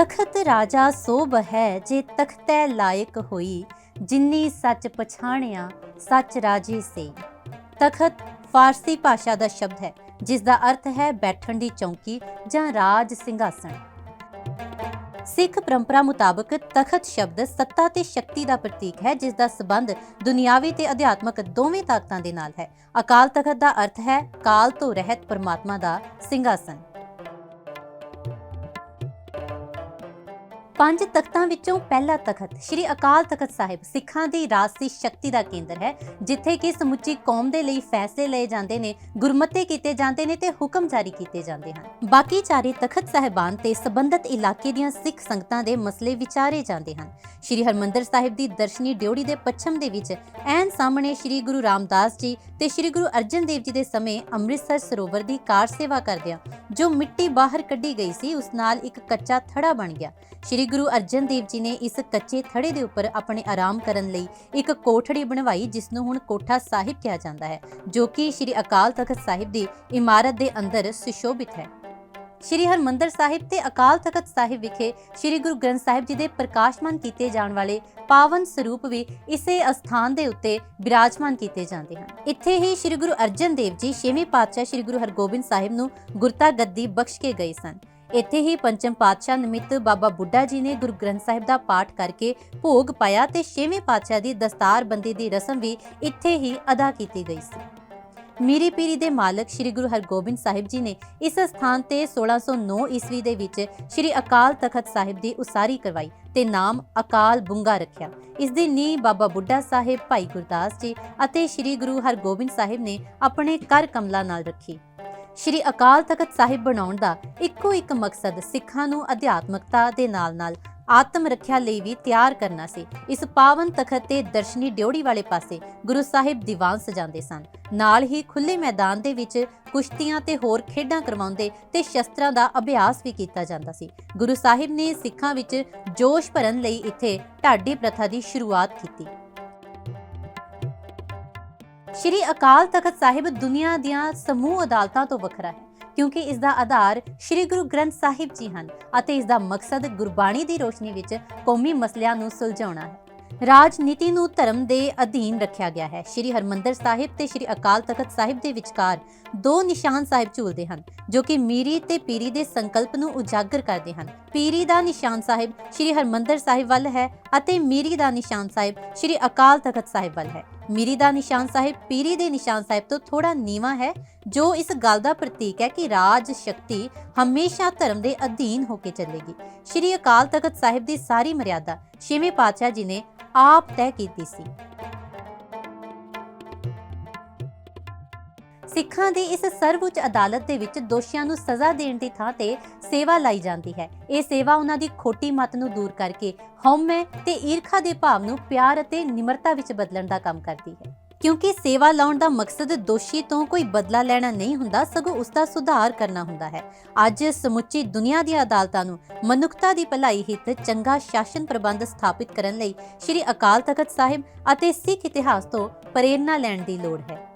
ਤਖਤ ਰਾਜਾ ਸੋਭ ਹੈ ਜੇ ਤਖਤੈ ਲਾਇਕ ਹੋਈ, ਜਿੰਨੀ ਸੱਚ ਪਛਾਣਿਆ, ਸੱਚ ਰਾਜੇ ਸੇ। ਤਖਤ ਫਾਰਸੀ ਭਾਸ਼ਾ ਦਾ ਸ਼ਬਦ ਹੈ ਜਿਸ ਦਾ ਅਰਥ ਹੈ ਬੈਠਣ ਦੀ ਚੌਂਕੀ ਜਾਂ ਰਾਜ ਸਿੰਘਾਸਣ। ਸਿੱਖ ਪਰੰਪਰਾ ਮੁਤਾਬਕ ਤਖਤ ਸ਼ਬਦ ਸੱਤਾ ਤੇ ਸ਼ਕਤੀ ਦਾ ਪ੍ਰਤੀਕ ਹੈ ਜਿਸ ਦਾ ਸਬੰਧ ਦੁਨਿਆਵੀ ਤੇ ਅਧਿਆਤਮਕ ਦੋਵੇਂ ਤਾਕਤਾਂ ਦੇ ਨਾਲ ਹੈ। ਅਕਾਲ ਤਖਤ ਦਾ ਅਰਥ ਹੈ ਕਾਲ ਤੋਂ ਰਹਿਤ ਪਰਮਾਤਮਾ ਦਾ ਸਿੰਘਾਸਨ ਪੰਜ ਤਖਤਾਂ ਵਿੱਚੋਂ ਪਹਿਲਾ ਤਖਤ ਸ੍ਰੀ ਅਕਾਲ ਤਖਤ ਸਾਹਿਬ ਸਿੱਖਾਂ ਦੀ ਰਾਜਸੀ ਸ਼ਕਤੀ ਦਾ ਕੇਂਦਰ ਹੈ, ਜਿੱਥੇ ਕਿ ਸਮੁੱਚੀ ਕੌਮ ਦੇ ਲਈ ਫੈਸਲੇ ਲਏ ਜਾਂਦੇ ਨੇ, ਗੁਰਮਤੇ ਕੀਤੇ ਜਾਂਦੇ ਨੇ ਤੇ ਹੁਕਮ ਜਾਰੀ ਕੀਤੇ ਜਾਂਦੇ ਹਨ। ਬਾਕੀ ਚਾਰੇ ਤਖਤ ਸਾਹਿਬਾਨ ਤੇ ਸਬੰਧਤ ਇਲਾਕੇ ਦੀਆਂ ਸਿੱਖ ਸੰਗਤਾਂ ਦੇ ਮਸਲੇ ਵਿਚਾਰੇ ਜਾਂਦੇ ਹਨ। ਸ੍ਰੀ ਹਰਮੰਦਰ ਸਾਹਿਬ ਦੀ ਦਰਸ਼ਨੀ ਡਿਉੜੀ ਦੇ ਪੱਛਮ ਦੇ ਵਿੱਚ ਐਨ ਸਾਹਮਣੇ ਸ੍ਰੀ ਗੁਰੂ ਰਾਮਦਾਸ ਜੀ ਤੇ ਸ੍ਰੀ ਗੁਰੂ ਅਰਜਨ ਦੇਵ ਜੀ ਦੇ ਸਮੇਂ ਅੰਮ੍ਰਿਤਸਰ ਸਰੋਵਰ ਦੀ ਕਾਰ ਸੇਵਾ ਕਰਦਿਆਂ ਜੋ ਮਿੱਟੀ ਬਾਹਰ ਕੱਢੀ ਗਈ ਸੀ, ਉਸ ਨਾਲ ਇੱਕ ਕੱਚਾ ਥੜਾ ਬਣ ਗਿਆ। ਸ੍ਰੀ ਗੁਰੂ ਅਰਜਨ ਦੇਵ ਜੀ ਨੇ ਇਸ ਕੱਚੇ ਥੜੇ ਦੇ ਉੱਪਰ ਆਪਣੇ ਆਰਾਮ ਕਰਨ ਲਈ ਇੱਕ ਕੋਠੜੀ ਬਣਵਾਈ, ਜਿਸ ਨੂੰ ਹੁਣ ਕੋਠਾ ਸਾਹਿਬ ਕਿਹਾ ਜਾਂਦਾ ਹੈ, ਜੋ ਕਿ ਸ੍ਰੀ ਅਕਾਲ ਤਖਤ ਸਾਹਿਬ ਦੀ ਇਮਾਰਤ ਦੇ ਅੰਦਰ ਸੁਸ਼ੋਭਿਤ ਹੈ। ਸ਼੍ਰੀ ਹਰਮੰਦਰ ਸਾਹਿਬ ਤੇ ਅਕਾਲ ਤਖਤ ਸਾਹਿਬ ਵਿਖੇ ਸ਼੍ਰੀ ਗੁਰੂ ਗ੍ਰੰਥ ਸਾਹਿਬ ਜੀ ਦੇ ਪ੍ਰਕਾਸ਼ਮਾਨ ਕੀਤੇ ਜਾਣ ਵਾਲੇ ਪਾਵਨ ਸਰੂਪ ਵੀ ਇਸੇ ਅਸਥਾਨ ਦੇ ਉੱਤੇ ਬਿਰਾਜਮਾਨ ਕੀਤੇ ਜਾਂਦੇ ਹਨ। ਇੱਥੇ ਹੀ ਸ਼੍ਰੀ ਗੁਰੂ ਅਰਜਨ ਦੇਵ ਜੀ ਛੇਵੇਂ ਪਾਤਸ਼ਾਹ ਸ਼੍ਰੀ ਗੁਰੂ ਹਰਗੋਬਿੰਦ ਸਾਹਿਬ ਨੂੰ ਗੁਰਤਾ ਗੱਦੀ ਬਖਸ਼ ਕੇ ਗਏ ਸਨ। ਇੱਥੇ ਹੀ ਪੰਚਮ ਪਾਤਸ਼ਾਹ ਨਿਮਿਤ ਬਾਬਾ ਬੁੱਢਾ ਜੀ ਨੇ ਗੁਰੂ ਗ੍ਰੰਥ ਸਾਹਿਬ ਦਾ ਪਾਠ ਕਰਕੇ ਭੋਗ ਪਾਇਆ ਤੇ ਛੇਵੇਂ ਪਾਤਸ਼ਾਹ ਦੀ ਦਸਤਾਰਬੰਦੀ ਦੀ ਰਸਮ ਵੀ ਇੱਥੇ ਹੀ ਅਦਾ ਕੀਤੀ ਗਈ ਸੀ। ਮੀਰੀ ਪੀਰੀ ਦੇ ਮਾਲਕ ਸ੍ਰੀ ਗੁਰੂ ਹਰਗੋਬਿੰਦ ਸਾਹਿਬ ਜੀ ਨੇ ਇਸ ਸਥਾਨ ਤੇ 1609 ਈਸਵੀ ਦੇ ਵਿੱਚ ਸ੍ਰੀ ਅਕਾਲ ਤਖਤ ਸਾਹਿਬ ਦੀ ਉਸਾਰੀ ਕਰਵਾਈ ਤੇ ਨਾਮ ਅਕਾਲ ਬੁੰਗਾ ਰੱਖਿਆ। ਇਸ ਦੀ ਨੀਂਹ ਬਾਬਾ ਬੁੱਢਾ ਸਾਹਿਬ ਭਾਈ ਗੁਰਦਾਸ ਜੀ ਅਤੇ ਸ੍ਰੀ ਗੁਰੂ ਹਰਗੋਬਿੰਦ ਸਾਹਿਬ ਨੇ ਆਪਣੇ ਕਰ ਕਮਲਾਂ ਨਾਲ ਰੱਖੀ। ਸ਼੍ਰੀ ਅਕਾਲ ਤਖਤ ਸਾਹਿਬ ਬਣਾਉਣ ਦਾ ਇੱਕੋ ਇੱਕ ਮਕਸਦ ਸਿੱਖਾਂ ਨੂੰ ਅਧਿਆਤਮਕਤਾ ਦੇ ਨਾਲ-ਨਾਲ ਆਤਮ ਰੱਖਿਆ ਲਈ ਵੀ ਤਿਆਰ ਕਰਨਾ ਸੀ। ਇਸ ਪਾਵਨ ਤਖਤ ਤੇ ਦਰਸ਼ਨੀ ਡਿਉੜੀ ਵਾਲੇ ਪਾਸੇ ਗੁਰੂ ਸਾਹਿਬ ਦੀਵਾਨ ਸਜਾਉਂਦੇ ਸਨ। ਨਾਲ ਹੀ ਖੁੱਲੇ ਮੈਦਾਨ ਦੇ ਵਿੱਚ ਕੁਸ਼ਤੀਆਂ ਤੇ ਹੋਰ ਖੇਡਾਂ ਕਰਵਾਉਂਦੇ ਤੇ ਸ਼ਸਤਰਾਂ ਦਾ ਅਭਿਆਸ ਵੀ ਕੀਤਾ ਜਾਂਦਾ ਸੀ। ਗੁਰੂ ਸਾਹਿਬ ਨੇ ਸਿੱਖਾਂ ਵਿੱਚ ਜੋਸ਼ ਭਰਨ ਲਈ ਇੱਥੇ ਢਾਡੀ ਪ੍ਰਥਾ ਦੀ ਸ਼ੁਰੂਆਤ ਕੀਤੀ। ਸ਼੍ਰੀ ਅਕਾਲ ਤਖਤ ਸਾਹਿਬ ਦੁਨੀਆ ਦੀਆਂ ਸਮੂਹ ਅਦਾਲਤਾਂ ਤੋਂ ਵੱਖਰਾ ਹੈ। ਕਿਉਂਕਿ ਇਸ ਦਾ ਆਧਾਰ ਸ਼੍ਰੀ ਗੁਰੂ ਗ੍ਰੰਥ ਸਾਹਿਬ ਜੀ ਹਨ ਅਤੇ ਇਸ ਦਾ ਮਕਸਦ ਗੁਰਬਾਣੀ ਦੀ ਰੋਸ਼ਨੀ ਵਿੱਚ ਕੌਮੀ ਮਸਲਿਆਂ ਨੂੰ ਸੁਲਝਾਉਣਾ ਹੈ। ਰਾਜਨੀਤੀ ਨੂੰ ਧਰਮ ਦੇ ਅਧੀਨ ਰੱਖਿਆ ਗਿਆ ਹੈ। ਸ਼੍ਰੀ ਹਰਮੰਦਰ ਸਾਹਿਬ ਤੇ ਸ਼੍ਰੀ ਅਕਾਲ ਤਖਤ ਸਾਹਿਬ ਦੇ ਵਿਚਕਾਰ ਦੋ ਨਿਸ਼ਾਨ ਸਾਹਿਬ ਝੂਲਦੇ ਹਨ, ਜੋ ਕਿ ਮੀਰੀ ਤੇ ਪੀਰੀ ਦੇ ਸੰਕਲਪ ਨੂੰ ਉਜਾਗਰ ਕਰਦੇ ਹਨ। ਪੀਰੀ ਦਾ ਨਿਸ਼ਾਨ ਸਾਹਿਬ ਸ਼੍ਰੀ ਹਰਮੰਦਰ ਸਾਹਿਬ ਵੱਲ ਹੈ ਅਤੇ ਮੀਰੀ ਦਾ ਨਿਸ਼ਾਨ ਸਾਹਿਬ ਸ਼੍ਰੀ ਅਕਾਲ ਤਖਤ ਸਾਹਿਬ ਵੱਲ ਹੈ। ਮੀਰੀ ਦਾ ਨਿਸ਼ਾਨ ਸਾਹਿਬ, ਪੀਰੀ ਦੇ ਨਿਸ਼ਾਨ ਸਾਹਿਬ ਤੋਂ ਥੋੜਾ ਨੀਵਾ ਹੈ, ਜੋ ਇਸ ਗੱਲ ਦਾ ਪ੍ਰਤੀਕ ਹੈ ਕਿ ਰਾਜ ਸ਼ਕਤੀ ਹਮੇਸ਼ਾ ਧਰਮ ਦੇ ਅਧੀਨ ਹੋ ਕੇ ਚੱਲੇਗੀ। ਸ਼੍ਰੀ ਅਕਾਲ ਤਖਤ ਸਾਹਿਬ ਦੀ ਸਾਰੀ ਮਰਿਆਦਾ ਛੇਵੇਂ ਪਾਤਸ਼ਾਹ ਜੀ ਨੇ ਆਪ ਤੈਅ ਕੀਤੀ ਸੀ। ਸਿੱਖਾਂ ਦੀ ਇਸ ਸਰਵਉੱਚ ਅਦਾਲਤ ਦੇ ਵਿੱਚ ਦੋਸ਼ੀਆਂ ਨੂੰ ਸਜ਼ਾ ਦੇਣ ਦੀ ਥਾਂ ਤੇ ਸੇਵਾ ਲਈ ਜਾਂਦੀ ਹੈ। ਇਹ ਸੇਵਾ ਉਹਨਾਂ ਦੀ ਖੋਟੀ ਮਤ ਨੂੰ ਦੂਰ ਕਰਕੇ ਹਉਮੈ ਤੇ ਈਰਖਾ ਦੇ ਭਾਵ ਨੂੰ ਪਿਆਰ ਅਤੇ ਨਿਮਰਤਾ ਵਿੱਚ ਬਦਲਣ ਦਾ ਕੰਮ ਕਰਦੀ ਹੈ। ਕਿਉਂਕਿ ਸੇਵਾ ਲਾਉਣ ਦਾ ਮਕਸਦ ਦੋਸ਼ੀ ਤੋਂ ਕੋਈ ਬਦਲਾ ਲੈਣਾ ਨਹੀਂ ਹੁੰਦਾ, ਸਗੋਂ ਉਸ ਦਾ ਸੁਧਾਰ ਕਰਨਾ ਹੁੰਦਾ ਹੈ। ਅੱਜ ਸਮੁੱਚੀ ਦੁਨੀਆ ਦੀਆਂ ਅਦਾਲਤਾਂ ਨੂੰ ਮਨੁੱਖਤਾ ਦੀ ਭਲਾਈ ਹਿੱਤ ਚੰਗਾ ਸ਼ਾਸਨ ਪ੍ਰਬੰਧ ਸਥਾਪਿਤ ਕਰਨ ਲਈ ਸ੍ਰੀ ਅਕਾਲ ਤਖਤ ਸਾਹਿਬ ਅਤੇ ਸਿੱਖ ਇਤਿਹਾਸ ਤੋਂ ਪ੍ਰੇਰਣਾ ਲੈਣ ਦੀ ਲੋੜ ਹੈ।